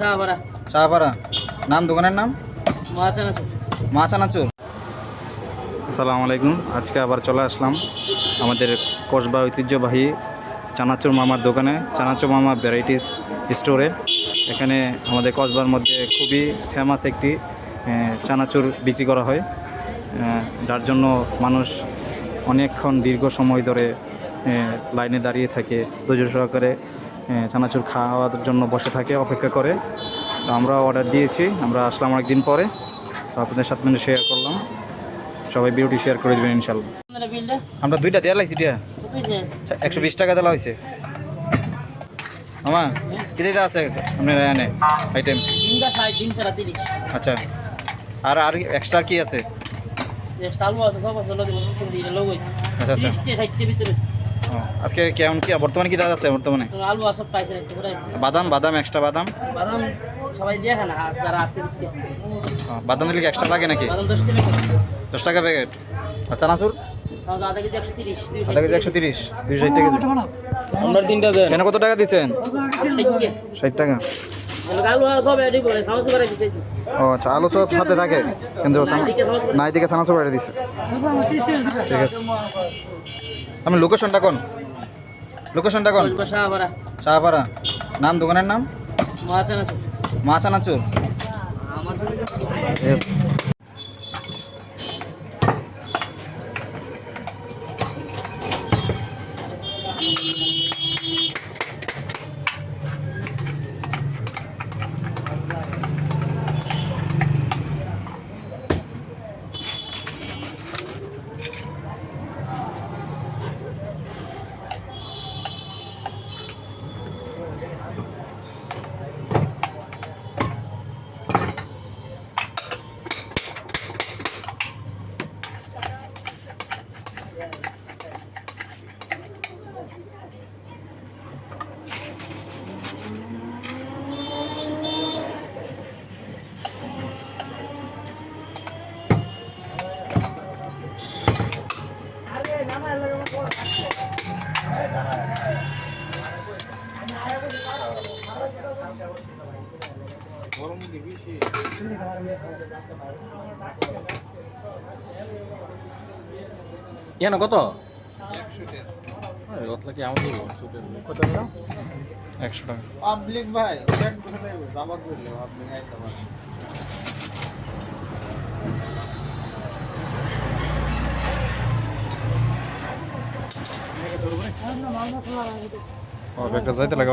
শাহপাড়া। শাহপাড়া। নাম দোকানের নাম? মাছ আছে মা চানাচুর আসসালামু আলাইকুম। আজকে আবার চলে আসলাম আমাদের কসবা ঐতিহ্যবাহী চানাচুর মামার দোকানে। চানাচুর মামা ভ্যারাইটিস স্টোরে এখানে আমাদের কসবার মধ্যে খুবই ফেমাস একটি চানাচুর বিক্রি করা হয়। যার জন্য মানুষ অনেকক্ষণ দীর্ঘ সময় ধরে লাইনে দাঁড়িয়ে থাকে। ধৈর্য সহকারে চানাচুর খাওয়ার জন্য বসে থাকে অপেক্ষা করে। তো আমরা অর্ডার দিয়েছি আমরা আসলাম অনেকদিন পরে। তো আপনাদের সাথে মিনিট শেয়ার করলাম। সবাই ভিডিওটি শেয়ার করে দেবেন ইনশাল্লাহ আমরা দুইটা দেওয়া লাগছি টিয়া। বুঝছেন একশো বিশ টাকা দেওয়া হয়েছে। মামা কি দিতে আছে? আপনার এখানে আইটেম আচ্ছা আর আর এক্সট্রা কি আছে? দিয়ে আচ্ছা আচ্ছা। আজকে কেমন কি বর্তমানে কি দাদা আছে বর্তমানে? আলু একটু করে বাদাম বাদাম এক্সট্রা বাদাম? বাদাম সবাই দিয়ে খায় না আর যারা বাদাম দিলে কি এক্সট্রা লাগে নাকি? বাদাম দশ টাকা করে। দশ টাকা প্যাকেট আর চানাচুর? আধা কেজি একশো তিরিশ দুইশো আধা কেজি একশো তিরিশ দুইশো ষাট টাকা কেজি। আমরা তিনটা দেন। কেন কত টাকা দিচ্ছেন ষাট টাকা। ও আচ্ছা আলু সব সাথে থাকে কিন্তু নাই দিকে সানাচুর বাড়ি দিছে। ঠিক আছে। আমি লোকেশনটা কোন? লোকেশনটা কোন? শাহপাড়া শাহপাড়া নাম দোকানের নাম? মাছানাচুর আছে ইয়ান কত? একশো টাকা। পাবলিক ভাই দাবাত করলে পাবলিক আইতে পারে ও একটা যাইতে লাগে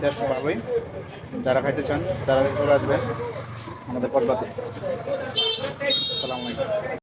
টেস্ট যারা খাইতে চান তারা আসবেন আমাদের পটবাতে। আসসালামু